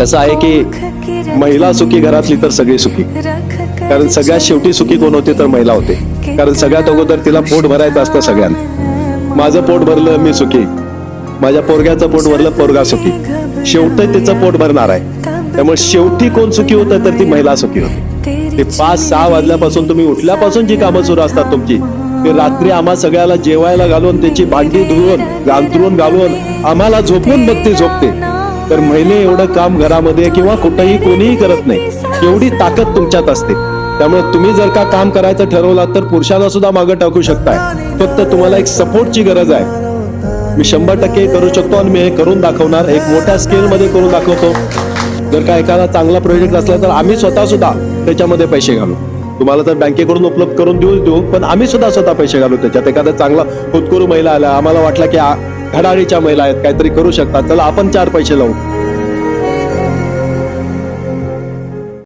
कसं आहे की महिला सुखी घरातली तर सगळी सुखी. कारण सगळ्यात शेवटी सुखी कोण होते तर महिला होते. कारण सगळ्यात अगोदर तिला पोट भरायचं असतं सगळ्यांना. माझं पोट भरलं मी सुखी. माझ्या पोरग्याचं पोट भरलं पोरगा सुखी. शेवटी तिचं पोट भरणार आहे. त्यामुळे शेवटी कोण सुखी होतं तर ती महिला सुखी होते. ते पाच सहा वाजल्यापासून तुम्ही उठल्यापासून जी कामं सुरू असतात तुमची ते रात्री आम्हा सगळ्याला जेवायला घालून त्याची भांडी धुवून गांतरून घालून आम्हाला झोपून मग ती झोपते. तर महिले एवढं काम घरामध्ये किंवा कुठंही कोणीही करत नाही. एवढी ताकद तुमच्यात असते. त्यामुळे तुम्ही जर का काम करायचं ठरवलात तर पुरुषाला सुद्धा मागं टाकू शकताय. फक्त तुम्हाला एक सपोर्टची गरज आहे. मी शंभर टक्के करू शकतो आणि मी हे करून दाखवणार. एक मोठ्या स्केलमध्ये करून दाखवतो. जर का एखादा चांगला प्रोजेक्ट असला तर आम्ही स्वतः सुद्धा त्याच्यामध्ये पैसे घालू. तुम्हाला तर बँकेकडून उपलब्ध करून देऊच देऊ पण आम्ही सुद्धा स्वतः पैसे घालू त्याच्यात. एखादा चांगला होतकरू महिला आल्या आम्हाला वाटलं की घडाळीच्या महिला आहेत काहीतरी करू शकतात. चला आपण चार पैसे लावू.